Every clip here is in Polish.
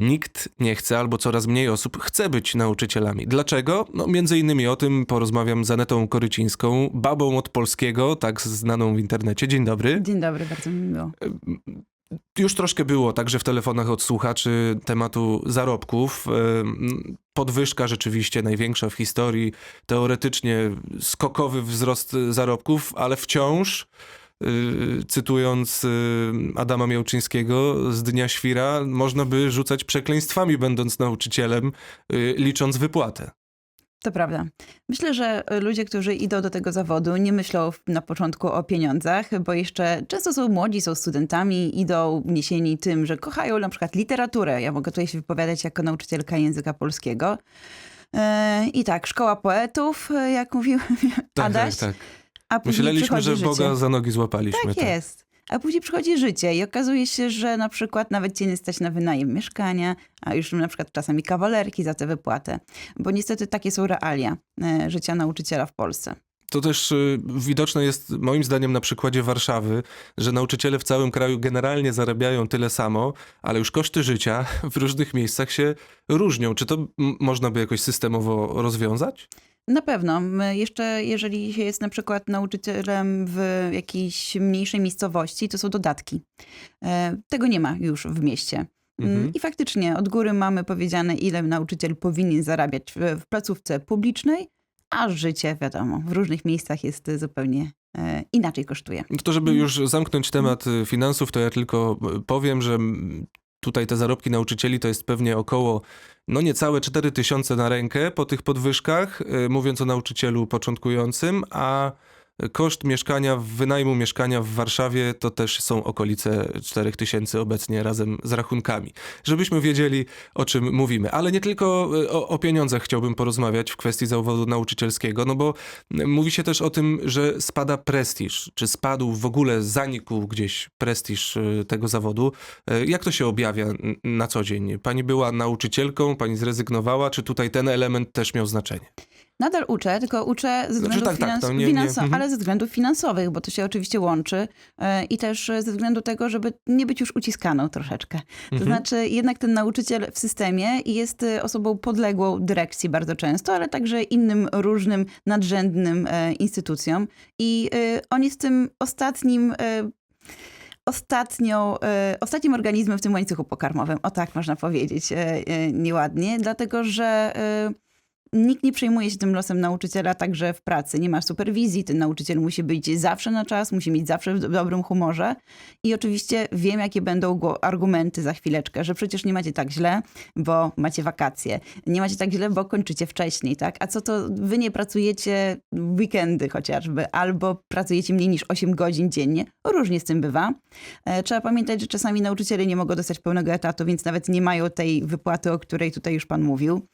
nikt nie chce albo coraz mniej osób chce być nauczycielami. Dlaczego? No między innymi o tym porozmawiam z Anetą Korycińską, babą od polskiego, tak znaną w internecie. Dzień dobry. Dzień dobry, bardzo mi miło. Już troszkę było także w telefonach od słuchaczy tematu zarobków. Podwyżka rzeczywiście największa w historii, teoretycznie skokowy wzrost zarobków, ale wciąż, cytując yy, Adama Miałczyńskiego z Dnia Świra, można by rzucać przekleństwami będąc nauczycielem, yy, licząc wypłatę. To prawda. Myślę, że ludzie, którzy idą do tego zawodu, nie myślą na początku o pieniądzach, bo jeszcze często są młodzi, są studentami, idą niesieni tym, że kochają na przykład literaturę. Ja mogę tutaj się wypowiadać jako nauczycielka języka polskiego. I tak, szkoła poetów, jak mówił Adaś. tak, tak. A później Myśleliśmy, że życie. Boga za nogi złapaliśmy. Tak jest. A później przychodzi życie i okazuje się, że na przykład nawet cię nie stać na wynajem mieszkania, a już na przykład czasami kawalerki za tę wypłatę. Bo niestety takie są realia e, życia nauczyciela w Polsce. To też y, widoczne jest moim zdaniem na przykładzie Warszawy, że nauczyciele w całym kraju generalnie zarabiają tyle samo, ale już koszty życia w różnych miejscach się różnią. Czy to można by jakoś systemowo rozwiązać? Na pewno. Jeszcze jeżeli się jest na przykład nauczycielem w jakiejś mniejszej miejscowości, to są dodatki. E, Tego nie ma już w mieście. Mm, Mhm. I faktycznie od góry mamy powiedziane, ile nauczyciel powinien zarabiać w, placówce publicznej, a życie, wiadomo, w różnych miejscach jest zupełnie e, inaczej kosztuje. No To żeby już zamknąć temat y, finansów, to ja tylko powiem, że mm, tutaj te zarobki nauczycieli to jest pewnie około no niecałe 4 tysiące na rękę po tych podwyżkach, y, mówiąc o nauczycielu początkującym, a koszt mieszkania, wynajmu mieszkania w Warszawie to też są okolice 4 tysięcy obecnie razem z rachunkami. Żebyśmy wiedzieli, o czym mówimy. Ale nie tylko y, o, o pieniądzach chciałbym porozmawiać w kwestii zawodu nauczycielskiego, no bo mówi się też o tym, że spada prestiż, czy spadł w ogóle, zanikł gdzieś prestiż y, tego zawodu. Y, Jak to się objawia na co dzień? Pani była nauczycielką, pani zrezygnowała, czy tutaj ten element też miał znaczenie? Nadal uczę, tylko uczę ze względów tak, tak, finans- to nie- nie- finanso- mhm. ale ze względów finansowych, bo to się oczywiście łączy e, i też ze względu tego, żeby nie być już uciskaną troszeczkę. To Mhm. znaczy jednak ten nauczyciel w systemie jest e, osobą podległą dyrekcji bardzo często, ale także innym różnym nadrzędnym e, instytucjom i on jest tym ostatnim ostatnią, ostatnim organizmem w tym łańcuchu pokarmowym. O tak można powiedzieć nieładnie, dlatego że nikt nie przejmuje się tym losem nauczyciela także w pracy. Nie ma superwizji, ten nauczyciel musi być zawsze na czas, musi mieć zawsze w do- dobrym humorze. I oczywiście wiem, jakie będą argumenty za chwileczkę, że przecież nie macie tak źle, bo macie wakacje. Nie macie tak źle, bo kończycie wcześniej, tak? A co to wy nie pracujecie weekendy chociażby, albo pracujecie mniej niż 8 godzin dziennie? Różnie z tym bywa. E, Trzeba pamiętać, że czasami nauczyciele nie mogą dostać pełnego etatu, więc nawet nie mają tej wypłaty, o której tutaj już pan mówił.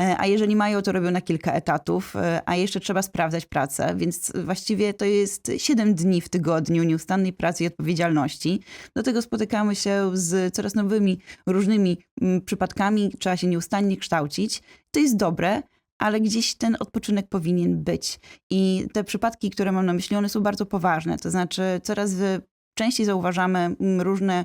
E, A jeżeli mają, to robią na kilka etatów, e, a jeszcze trzeba sprawdzać pracę, więc właściwie to jest 7 dni w tygodniu nieustannej pracy i odpowiedzialności. Do tego spotykamy się z coraz nowymi, różnymi mm, przypadkami, trzeba się nieustannie kształcić. To jest dobre, ale gdzieś ten odpoczynek powinien być. I te przypadki, które mam na myśli, one są bardzo poważne. To znaczy, coraz częściej zauważamy mm, różne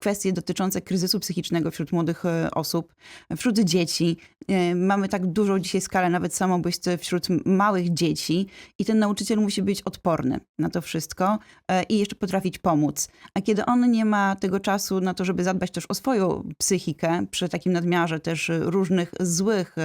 kwestie dotyczące kryzysu psychicznego wśród młodych e, osób, wśród dzieci. E, Mamy tak dużą dzisiaj skalę nawet samobójstw wśród małych dzieci i ten nauczyciel musi być odporny na to wszystko e, i jeszcze potrafić pomóc. A kiedy on nie ma tego czasu na to, żeby zadbać też o swoją psychikę przy takim nadmiarze też różnych złych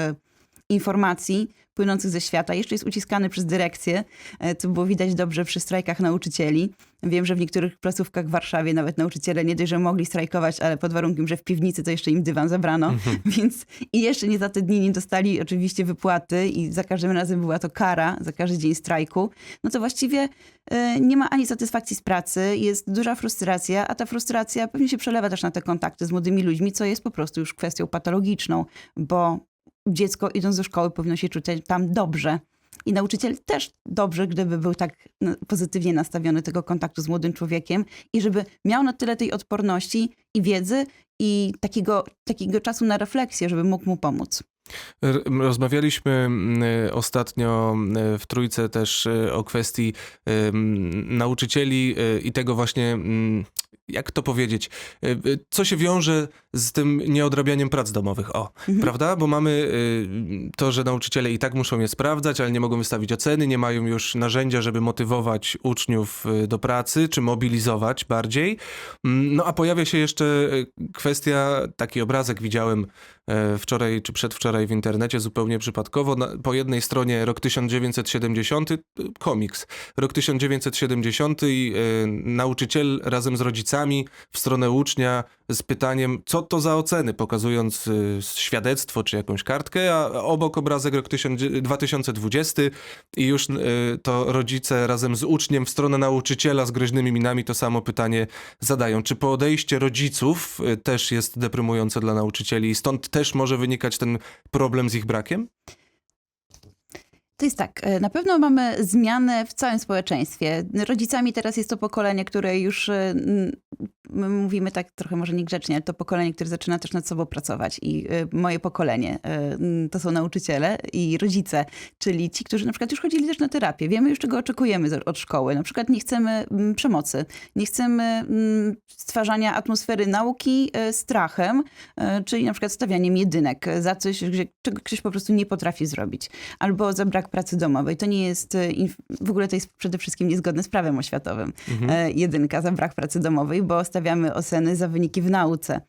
informacji płynących ze świata, jeszcze jest uciskany przez dyrekcję, e, co było widać dobrze przy strajkach nauczycieli. Wiem, że w niektórych placówkach w Warszawie nawet nauczyciele nie dość, że mogli strajkować, ale pod warunkiem, że w piwnicy to jeszcze im dywan zabrano, więc i jeszcze nie za te dni nie dostali oczywiście wypłaty i za każdym razem była to kara za każdy dzień strajku. No to właściwie e, nie ma ani satysfakcji z pracy, jest duża frustracja, a ta frustracja pewnie się przelewa też na te kontakty z młodymi ludźmi, co jest po prostu już kwestią patologiczną, bo dziecko idąc do szkoły powinno się czuć tam dobrze. I nauczyciel też dobrze, gdyby był tak no, pozytywnie nastawiony tego kontaktu z młodym człowiekiem i żeby miał na tyle tej odporności i wiedzy i takiego, takiego czasu na refleksję, żeby mógł mu pomóc. Rozmawialiśmy y, ostatnio y, w trójce też y, o kwestii ym, nauczycieli y, i tego właśnie, jak to powiedzieć, y, y, co się wiąże z tym nieodrabianiem prac domowych. O, Mhm. prawda? Bo mamy y, to, że nauczyciele i tak muszą je sprawdzać, ale nie mogą wystawić oceny, nie mają już narzędzia, żeby motywować uczniów do pracy, czy mobilizować bardziej. Mm, No a pojawia się jeszcze kwestia, taki obrazek widziałem e, wczoraj czy przedwczoraj w internecie zupełnie przypadkowo. Po jednej stronie rok 1970, y, komiks, rok 1970 i nauczyciel razem z rodzicami w stronę ucznia z pytaniem, co to za oceny, pokazując y, świadectwo czy jakąś kartkę, a obok obrazek rok 1000 2020 i już y, to rodzice razem z uczniem w stronę nauczyciela z groźnymi minami to samo pytanie zadają. Czy podejście rodziców y, też jest deprymujące dla nauczycieli i stąd też może wynikać ten problem z ich brakiem? To jest tak, e, na pewno mamy zmianę w całym społeczeństwie. Rodzicami teraz jest to pokolenie, które już, e, mówimy tak trochę może niegrzecznie, ale to pokolenie, które zaczyna też nad sobą pracować. I e, moje pokolenie to są nauczyciele i rodzice, czyli ci, którzy na przykład już chodzili też na terapię. Wiemy już, czego oczekujemy od szkoły. Na przykład nie chcemy przemocy, nie chcemy stwarzania atmosfery nauki strachem, czyli na przykład stawianiem jedynek za coś, czego ktoś po prostu nie potrafi zrobić albo za brak pracy domowej. To nie jest, e, w ogóle to jest przede wszystkim niezgodne z prawem oświatowym. E, Jedynka za brak pracy domowej, bo stawiamy oceny za wyniki w nauce.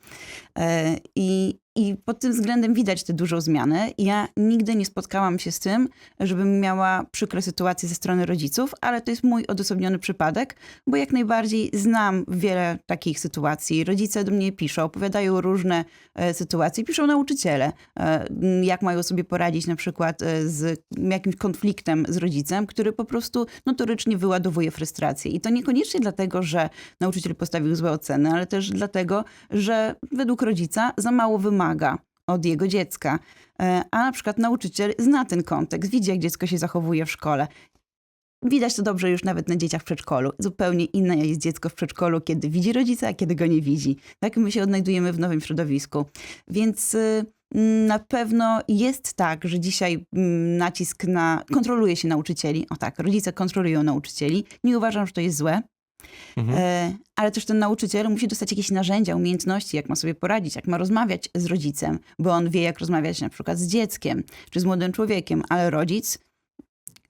E, I, I pod tym względem widać tę dużą zmianę. Ja nigdy nie spotkałam się z tym, żebym miała przykre sytuacje ze strony rodziców, ale to jest mój odosobniony przypadek, bo jak najbardziej znam wiele takich sytuacji. Rodzice do mnie piszą, opowiadają różne e, sytuacje, piszą nauczyciele, e, jak mają sobie poradzić na przykład z jakimś konfliktem z rodzicem, który po prostu notorycznie wyładowuje frustrację. I to niekoniecznie dlatego, że nauczyciel postawił złe oceny, ale też dlatego, że według rodzica za mało wymaga od jego dziecka. E, A na przykład nauczyciel zna ten kontekst, widzi jak dziecko się zachowuje w szkole. Widać to dobrze już nawet na dzieciach w przedszkolu. Zupełnie inne jest dziecko w przedszkolu, kiedy widzi rodzica, a kiedy go nie widzi. Tak my się odnajdujemy w nowym środowisku. Więc y, na pewno jest tak, że dzisiaj mm, nacisk na... kontroluje się nauczycieli. O tak, rodzice kontrolują nauczycieli. Nie uważam, że to jest złe. Mhm. E, ale też ten nauczyciel musi dostać jakieś narzędzia, umiejętności, jak ma sobie poradzić, jak ma rozmawiać z rodzicem, bo on wie, jak rozmawiać na przykład z dzieckiem czy z młodym człowiekiem, ale rodzic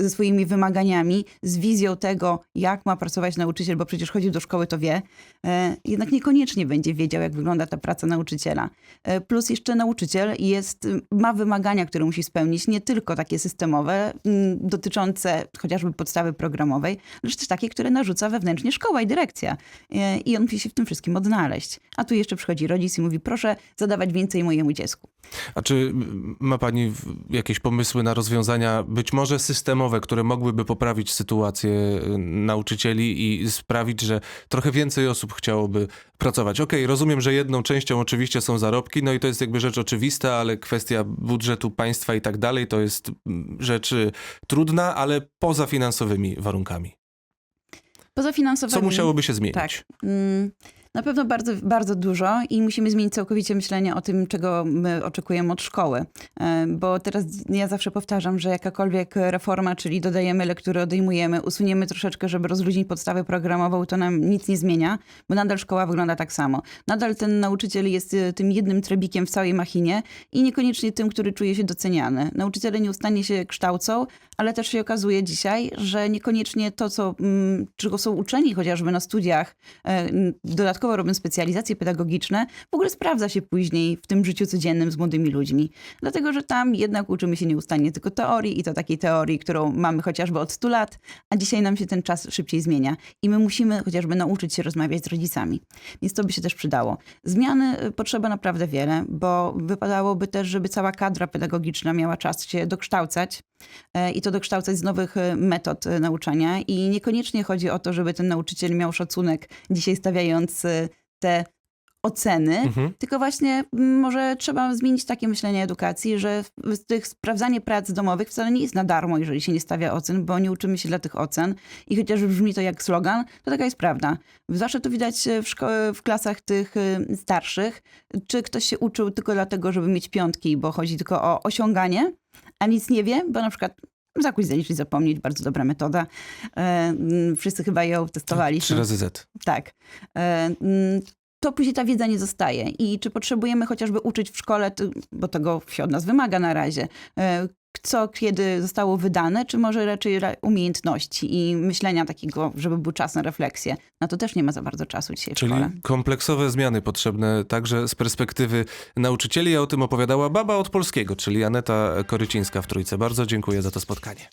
ze swoimi wymaganiami, z wizją tego, jak ma pracować nauczyciel, bo przecież chodził do szkoły, to wie, e, jednak niekoniecznie będzie wiedział, jak wygląda ta praca nauczyciela. E, Plus jeszcze nauczyciel jest, ma wymagania, które musi spełnić, nie tylko takie systemowe, m, dotyczące chociażby podstawy programowej, lecz też takie, które narzuca wewnętrznie szkoła i dyrekcja. E, I on musi się w tym wszystkim odnaleźć. A tu jeszcze przychodzi rodzic i mówi, proszę zadawać więcej mojemu dziecku. A czy ma pani jakieś pomysły na rozwiązania, być może systemowe, które mogłyby poprawić sytuację y, nauczycieli i sprawić, że trochę więcej osób chciałoby pracować? Okej, rozumiem, że jedną częścią oczywiście są zarobki, no i to jest jakby rzecz oczywista, ale kwestia budżetu państwa i tak dalej to jest rzecz y, trudna, ale poza finansowymi warunkami. Poza finansowymi... Co musiałoby się zmienić? Tak. Na pewno bardzo, bardzo dużo i musimy zmienić całkowicie myślenie o tym, czego my oczekujemy od szkoły. E, Bo teraz ja zawsze powtarzam, że jakakolwiek reforma, czyli dodajemy lektury, odejmujemy, usuniemy troszeczkę, żeby rozluźnić podstawę programową, to nam nic nie zmienia, bo nadal szkoła wygląda tak samo. Nadal ten nauczyciel jest e, tym jednym trebikiem w całej machinie i niekoniecznie tym, który czuje się doceniany. Nauczyciele nieustannie się kształcą, ale też się okazuje dzisiaj, że niekoniecznie to, co, mm, czego są uczeni chociażby na studiach, e, dodatkowo robią specjalizacje pedagogiczne, w ogóle sprawdza się później w tym życiu codziennym z młodymi ludźmi. Dlatego, że tam jednak uczymy się nieustannie tylko teorii i to takiej teorii, którą mamy chociażby od 100 lat, a dzisiaj nam się ten czas szybciej zmienia i my musimy chociażby nauczyć się rozmawiać z rodzicami. Więc to by się też przydało. Zmiany y, potrzeba naprawdę wiele, bo wypadałoby też, żeby cała kadra pedagogiczna miała czas się dokształcać i to dokształcać z nowych e, metod e, nauczania. I niekoniecznie chodzi o to, żeby ten nauczyciel miał szacunek, dzisiaj stawiając e, te oceny, Mhm. tylko właśnie może trzeba zmienić takie myślenie edukacji, że tych sprawdzanie prac domowych wcale nie jest na darmo, jeżeli się nie stawia ocen, bo nie uczymy się dla tych ocen. I chociaż brzmi to jak slogan, to taka jest prawda. Zawsze to widać e, w, szko- w klasach tych starszych, czy ktoś się uczył tylko dlatego, żeby mieć piątki, bo chodzi tylko o osiąganie, a nic nie wie, bo na przykład zakuć, zaliczyć, zapomnieć, bardzo dobra metoda. E, mm, Wszyscy chyba ją testowaliśmy. Trzy razy Z. Tak. E, mm, To później ta wiedza nie zostaje. I czy potrzebujemy chociażby uczyć w szkole, bo tego się od nas wymaga na razie, e, co kiedy zostało wydane, czy może raczej ra- umiejętności i myślenia takiego, żeby był czas na refleksję. Na to też nie ma za bardzo czasu dzisiaj w Czyli szkole. kompleksowe zmiany potrzebne także z perspektywy nauczycieli. A o tym opowiadała baba od polskiego, czyli Aneta Korycińska w Trójce. Bardzo dziękuję za to spotkanie.